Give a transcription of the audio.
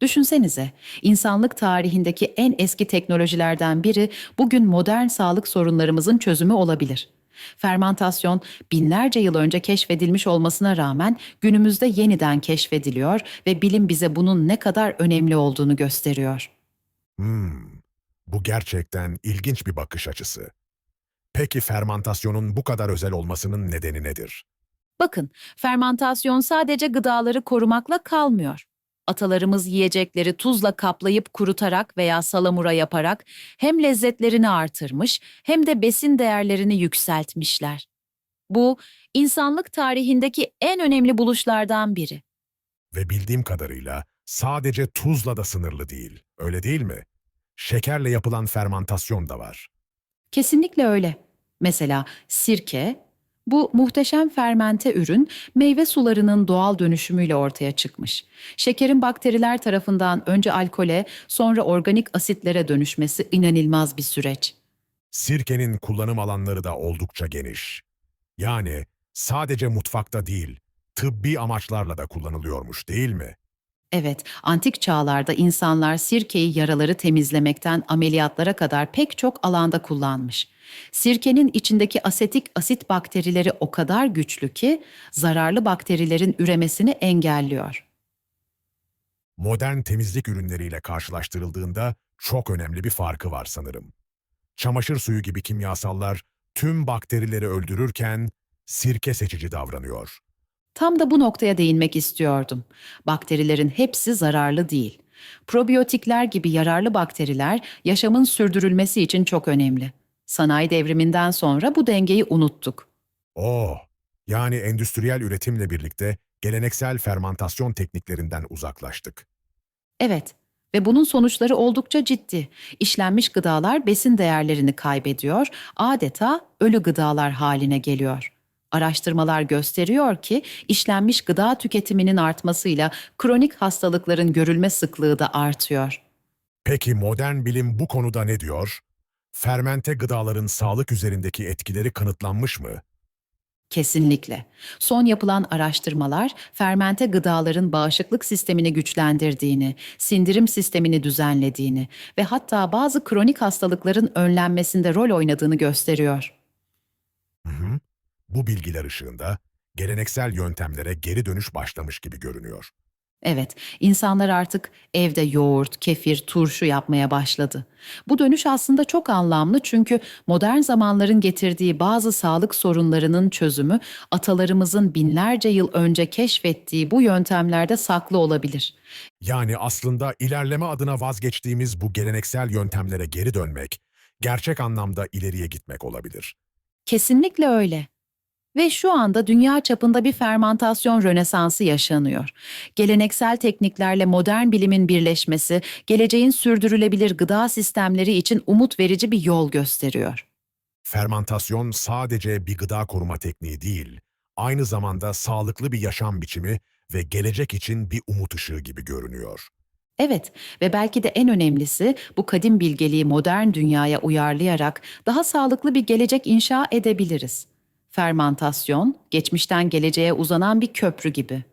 Düşünsenize, insanlık tarihindeki en eski teknolojilerden biri bugün modern sağlık sorunlarımızın çözümü olabilir. Fermantasyon binlerce yıl önce keşfedilmiş olmasına rağmen günümüzde yeniden keşfediliyor ve bilim bize bunun ne kadar önemli olduğunu gösteriyor. Hmm, bu gerçekten ilginç bir bakış açısı. Peki fermantasyonun bu kadar özel olmasının nedeni nedir? Bakın, fermantasyon sadece gıdaları korumakla kalmıyor. Atalarımız yiyecekleri tuzla kaplayıp kurutarak veya salamura yaparak hem lezzetlerini artırmış hem de besin değerlerini yükseltmişler. Bu, insanlık tarihindeki en önemli buluşlardan biri. Ve bildiğim kadarıyla sadece tuzla da sınırlı değil, öyle değil mi? Şekerle yapılan fermantasyon da var. Kesinlikle öyle. Mesela sirke, bu muhteşem fermente ürün meyve sularının doğal dönüşümüyle ortaya çıkmış. Şekerin bakteriler tarafından önce alkole, sonra organik asitlere dönüşmesi inanılmaz bir süreç. Sirkenin kullanım alanları da oldukça geniş. Yani sadece mutfakta değil, tıbbi amaçlarla da kullanılıyormuş değil mi? Evet, antik çağlarda insanlar sirkeyi yaraları temizlemekten ameliyatlara kadar pek çok alanda kullanmış. Sirkenin içindeki asetik asit bakterileri o kadar güçlü ki zararlı bakterilerin üremesini engelliyor. Modern temizlik ürünleriyle karşılaştırıldığında çok önemli bir farkı var sanırım. Çamaşır suyu gibi kimyasallar tüm bakterileri öldürürken sirke seçici davranıyor. Tam da bu noktaya değinmek istiyordum. Bakterilerin hepsi zararlı değil. Probiyotikler gibi yararlı bakteriler yaşamın sürdürülmesi için çok önemli. Sanayi devriminden sonra bu dengeyi unuttuk. Oh, yani endüstriyel üretimle birlikte geleneksel fermantasyon tekniklerinden uzaklaştık. Evet ve bunun sonuçları oldukça ciddi. İşlenmiş gıdalar besin değerlerini kaybediyor, adeta ölü gıdalar haline geliyor. Araştırmalar gösteriyor ki işlenmiş gıda tüketiminin artmasıyla kronik hastalıkların görülme sıklığı da artıyor. Peki modern bilim bu konuda ne diyor? Fermente gıdaların sağlık üzerindeki etkileri kanıtlanmış mı? Kesinlikle. Son yapılan araştırmalar fermente gıdaların bağışıklık sistemini güçlendirdiğini, sindirim sistemini düzenlediğini ve hatta bazı kronik hastalıkların önlenmesinde rol oynadığını gösteriyor. Bu bilgiler ışığında geleneksel yöntemlere geri dönüş başlamış gibi görünüyor. Evet, insanlar artık evde yoğurt, kefir, turşu yapmaya başladı. Bu dönüş aslında çok anlamlı çünkü modern zamanların getirdiği bazı sağlık sorunlarının çözümü atalarımızın binlerce yıl önce keşfettiği bu yöntemlerde saklı olabilir. Yani aslında ilerleme adına vazgeçtiğimiz bu geleneksel yöntemlere geri dönmek, gerçek anlamda ileriye gitmek olabilir. Kesinlikle öyle. Ve şu anda dünya çapında bir fermantasyon rönesansı yaşanıyor. Geleneksel tekniklerle modern bilimin birleşmesi, geleceğin sürdürülebilir gıda sistemleri için umut verici bir yol gösteriyor. Fermantasyon sadece bir gıda koruma tekniği değil, aynı zamanda sağlıklı bir yaşam biçimi ve gelecek için bir umut ışığı gibi görünüyor. Evet ve belki de en önemlisi bu kadim bilgeliği modern dünyaya uyarlayarak daha sağlıklı bir gelecek inşa edebiliriz. Fermantasyon, geçmişten geleceğe uzanan bir köprü gibi.